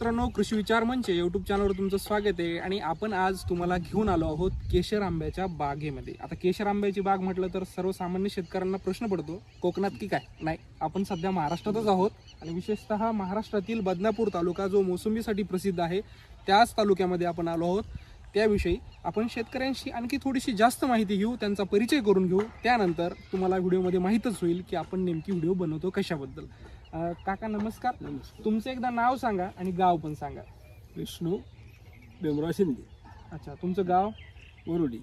मित्रांनो कृषी विचार मंच युट्यूब चॅनलवर तुमचं स्वागत आहे. आणि आपण आज तुम्हाला घेऊन आलो आहोत केशर आंब्याच्या बागेमध्ये. आता केशर आंब्याची बाग म्हटलं तर सर्वसामान्य शेतकऱ्यांना प्रश्न पडतो कोकणात की काय? नाही आपण सध्या महाराष्ट्रातच आहोत. आणि विशेषतः महाराष्ट्रातील बदनापूर तालुका जो मोसंबीसाठी प्रसिद्ध आहे त्याच तालुक्यामध्ये आपण आलो आहोत. त्याविषयी आपण शेतकऱ्यांशी आणखी थोडीशी जास्त माहिती घेऊ त्यांचा परिचय करून घेऊ. त्यानंतर तुम्हाला व्हिडिओमध्ये माहीतच होईल की आपण नेमकी व्हिडिओ बनवतो कशाबद्दल. अं, काका नमस्कार. नमस्कार. तुमचं एकदा नाव सांगा आणि गाव पण सांगा. विष्णू भीमराव शिंदे. अच्छा तुमचं गाव? वरुडी.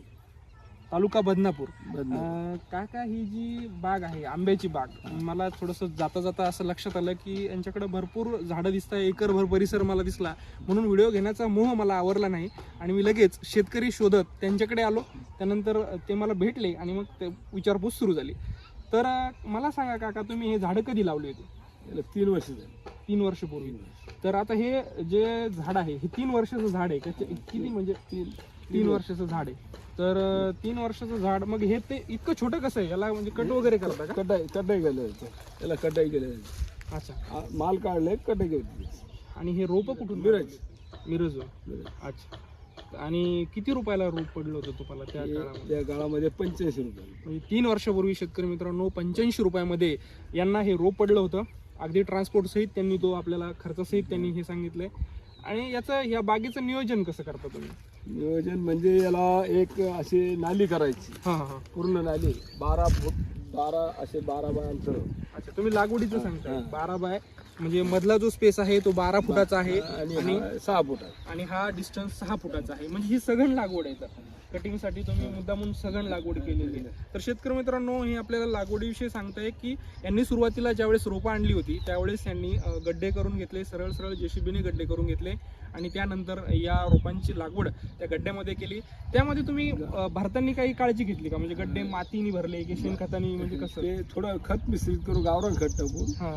तालुका बदनापूर. बदनापूर. अं, काका ही जी बाग आहे आंब्याची बाग मला थोडंसं जाता जाता असं लक्षात आलं की यांच्याकडे भरपूर झाडं दिसत आहे एकरभर परिसर मला दिसला. म्हणून व्हिडिओ घेण्याचा मोह मला आवरला नाही. आणि मी लगेच शेतकरी शोधत त्यांच्याकडे आलो. त्यानंतर ते मला भेटले आणि मग ते विचारपूस सुरू झाली. तर अं, मला सांगा काका तुम्ही हे झाडं कधी लावली होती? याला तीन वर्ष झाली. तीन वर्षपूर्वी तर आता हे जे झाड आहे हे तीन वर्षाचं झाड आहे. किती म्हणजे तीन तीन वर्षाचं झाड आहे. तर अं, तीन वर्षाचं झाड मग हे ते इतकं छोटं कसं आहे? याला म्हणजे कट वगैरे करता का? कटाई कटाई केलं याला कटाई केलं होतं. अच्छा. आ- माल काढले कटाई केली. आणि हे रोप कुठून मिरज. मिरज. अच्छा. आणि किती रुपयाला रोप पडलं होतं तुम्हाला त्या काळामध्ये? त्या काळामध्ये पंच्याऐंशी रुपये. म्हणजे तीन वर्षापूर्वी शेतकरी मित्रांनो पंच्याऐंशी रुपयामध्ये यांना हे रोप पडलं होतं. अगदी ट्रान्सपोर्ट सहित त्यांनी तो आपल्याला खर्चासहित त्यांनी हे सांगितलंय. आणि याचं या बागेचं नियोजन कसं करता तुम्ही? नियोजन म्हणजे याला एक अशी नाली करायची. हां हां पूर्ण नाली बारा फूट बारा असे बारा बायांचं. अच्छा तुम्ही लागवडीचं सांगताय. हा. बारा बाय म्हणजे मधला जो स्पेस आहे तो बारा फुटाचा आहे आणि सहा फूट आहे आणि हा डिस्टन्स सहा फुटाचा आहे. म्हणजे ही सघन लागवड आहे तर कटिंगसाठी तुम्ही मुद्दामून सघन लागवड केलेली आहे. तर शेतकरी मित्रांनो हे आपल्याला लागवडीविषयी सांगताय की यांनी सुरुवातीला ज्यावेळेस रोपं आणली होती त्यावेळेस यांनी गड्डे करून घेतले सरळ सरळ जेसीबीने गड्डे करून घेतले आणि त्यानंतर या रोपांची लागवड त्या गड्ड्यामध्ये केली. त्यामध्ये तुम्ही भरताना काही काळजी घेतली का? म्हणजे गड्डे मातीने भरले की शेणखतानी म्हणजे कसं? थोडं खत मिश्रित करून गावरान खत टाकून हा.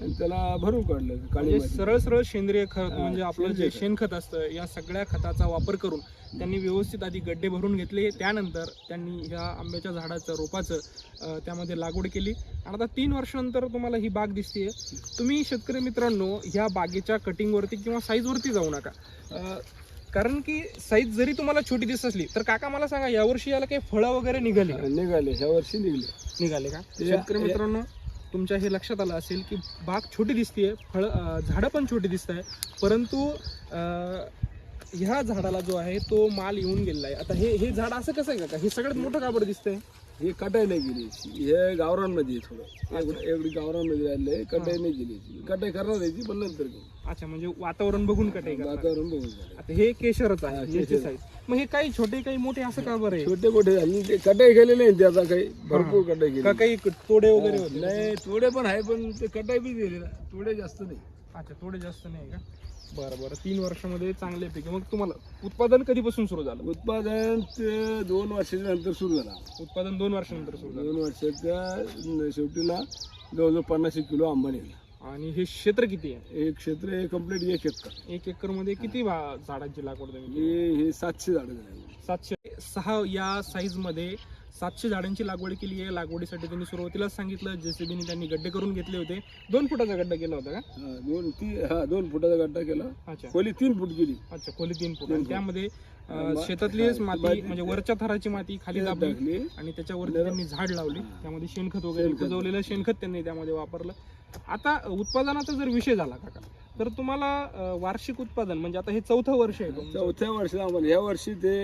आणि त्याला भरून काढलं काळी म्हणजे माती. सरळ सरळ सेंद्रिय खत हा, म्हणजे आपलं जे सेंद्रिय खत. शेणखत असतं या सगळ्या खताचा वापर करून त्यांनी व्यवस्थित आधी गड्डे भरून घेतले त्यानंतर त्यांनी ह्या आंब्याच्या झाडाचं रोपाचं अं, त्यामध्ये लागवड केली आणि आता तीन वर्षानंतर तुम्हाला ही बाग दिसते तुम्ही शेतकरी मित्रांनो ह्या बागेच्या कटिंगवरती किंवा साईजवरती जाऊ नका अं, कारण की साईज जरी तुम्हाला छोटी दिसत असली तर काका मला सांगा यावर्षी याला काही फळं वगैरे निघाली का? निघाले ह्या वर्षी निघले निघाले का ते- शेतकरी मित्रांनो तुमच्या हे लक्षात आलं असेल की बाग छोटी दिसतीये फळ अं, झाडं पण छोटी दिसत आहे परंतु ह्या झाडाला जो आहे तो माल येऊन गेलेला आहे. आता हे हे झाड असं कसं आहे का? हे सगळ्यात मोठं काबड दिसतंय? हे कटाई नाही गेली हे गावरांमध्ये आहे थोडं. एवढं- गावरांमध्ये राहिले कटाई नाही गेली कटाई करणार याची पण नंतर. अच्छा म्हणजे वातावरण बघून कटाई करणार. वातावरण बघून झालं. आता हे केशरच आहे. याची मग हे काही छोटे काही मोठे असं का बरं आहे? छोटे मोठे झाले. ते कटाई केलेले नाही ते आता काही भरपूर कटाई केली. का काही तोडे वगैरे होते? नाही थोडे पण आहे पण ते कटाई बी दिली ना. थोडे जास्त नाही. अच्छा थोडे जास्त नाही का? बरं बरं. तीन वर्षामध्ये चांगले पिके. मग तुम्हाला उत्पादन कधीपासून सुरू झालं? उत्पादन ते दोन वर्षाच्या नंतर सुरू झाला. उत्पादन दोन वर्षानंतर सुरू झालं. दोन वर्षाच्या शेवटीला जवळजवळ पन्नास एक किलो आंबा निघाला. आणि हे क्षेत्र किती आहे? एक क्षेत्र हे कंप्लीट एक एकर. एक एकरमध्ये किती भा- झाडांची लागवड तुम्ही केली? हे हे सातशे झाडं झाले सातशे. सहा या साईजमध्ये सातशे झाडांची लागवड केली आहे. लागवडीसाठी त्यांनी सुरुवातीलाच सांगितलं. जेसीबीने त्यांनी गड्डे करून घेतले होते. दोन फुटाचा गड्डा केला होता का? हा, दोन ती हा दोन फुटाचा गड्डा केला. अच्छा. खोली तीन फूट गेली. अच्छा खोली तीन फूट. आणि. त्यामध्ये अं, मा- शेतातलीच हा, माती माती- म्हणजे वरच्या थराची माती खाली दाबली टाकली. आणि त्याच्यावरती त्यांनी झाड लावली. त्यामध्ये शेणखत वगैरे शेणखत. कुजवलेलं शेणखत त्यांनी त्यामध्ये वापरलं. आता उत्पादनाचा जर विषय झाला काका तर तुम्हाला वार्षिक उत्पादन म्हणजे आता हे चौथं वर्ष आहे. चौथ्या वर्षाला आम्हाला ह्या वर्षी ते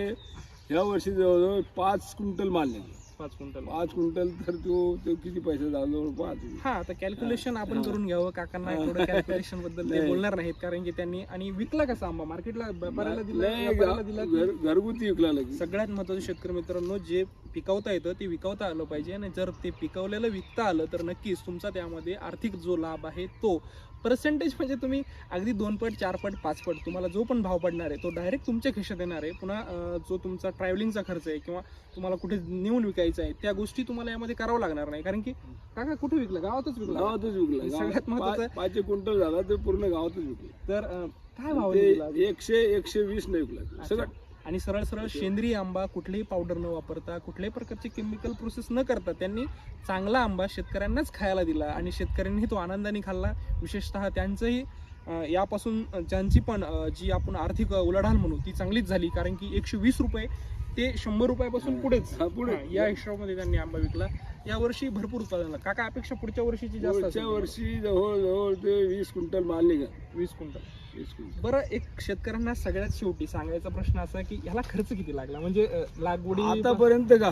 ह्या वर्षी जवळजवळ पाच क्विंटल माल निघाला पाच क्विंटल. पाच क्विंटल तर तो तो किती पैसे झाला? पाच. हा आता कॅल्क्युलेशन आपण. करून घ्यावं. काकांना. थोडं कॅल्क्युलेशनबद्दल ते. बोलणार नाहीत कारण की त्यांनी आणि विकला कसा आंबा? मार्केटला व्यापाऱ्याला दिला व्यापाऱ्याला दिला घर- घरगुती विकला लगे सगळ्यात महत्वाचं शेतकरी मित्रांनो जे पिकवता येतं ते विकवता आलं पाहिजे. आणि जर ते पिकवलेलं विकता आलं तर नक्कीच तुमचा त्यामध्ये आर्थिक जो लाभ आहे तो पर्सेंटेज म्हणजे तुम्ही अगदी दोन पट चार पट पाच पट तुम्हाला जो पण भाव पडणार आहे तो डायरेक्ट तुमच्या खिशात येणार आहे. पुन्हा जो तुमचा ट्रॅव्हलिंगचा खर्च आहे किंवा तुम्हाला कुठे नेऊन विकायचा आहे त्या गोष्टी तुम्हाला यामध्ये करावं लागणार नाही. कारण की काका कुठे विकलं? गावातच विकलं. गावातच विकला. सगळ्यात गावात महत्त्वाचं पाच- पाच एक क्विंटल झाला ते पूर्ण गावातच विकला. तर काय भाव एकशे एकशे वीस नाही विकला. सगळं आणि सरळ सरळ सेंद्रिय आंबा कुठलेही पावडर न वापरता कुठल्याही प्रकारची केमिकल प्रोसेस न करता त्यांनी चांगला आंबा शेतकऱ्यांनाच खायला दिला आणि शेतकऱ्यांनी तो आनंदाने खाल्ला. विशेषतः त्यांचंही यापासून ज्यांची पण जी आपण आर्थिक उलाढाल म्हणू ती चांगलीच झाली. कारण की एकशे वीस रुपये ते शंभर रुपयापासून पुढेच पुढे. या हिशोबामध्ये त्यांनी आंबा विकला. या वर्षी भरपूर उत्पादन झालं. काका अपेक्षा पुढच्या वर्षीची जास्त. वर्षी जवळ जवळ ते वीस क्विंटल माल निघा वीस क्विंटल. बरं एक शेतकऱ्यांना सगळ्यात शेवटी सांगायचा प्रश्न असा की ह्याला खर्च किती लागला म्हणजे लागवडी आतापर्यंत का.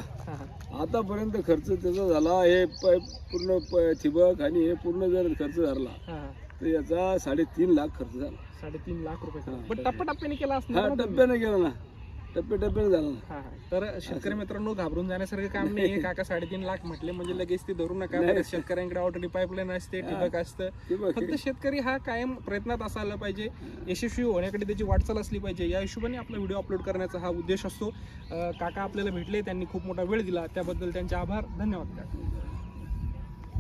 आतापर्यंत खर्च त्याचा झाला हे पूर्ण ठिबक आणि हे पूर्ण जर खर्च धरला हा, हा. तर याचा साडेतीन लाख खर्च झाला साडेतीन लाख रुपये. पण टप्प्याटप्प्याने केला असणार? टप्प्याने गेला ना टप्प्याने झाला. ना हा, हा. तर शेतकरी मित्रांनो घाबरून जाण्यासारखं काम नाही. हे काका साडेतीन लाख म्हटले म्हणजे लगेच ते धरू नका. नाही. बरेच शेतकऱ्यांकडे ऑलरेडी पाईपलाईन असते हा. ठिबक असतं. फक्त शेतकरी हा कायम प्रयत्नात असायला पाहिजे. यशस्वी होण्याकडे त्याची वाटचाल असली पाहिजे. या हिशोबाने आपला व्हिडिओ अपलोड करण्याचा हा उद्देश असतो. अं, काका आपल्याला भेटले त्यांनी खूप मोठा वेळ दिला. त्याबद्दल त्यांचे आभार. धन्यवाद. काका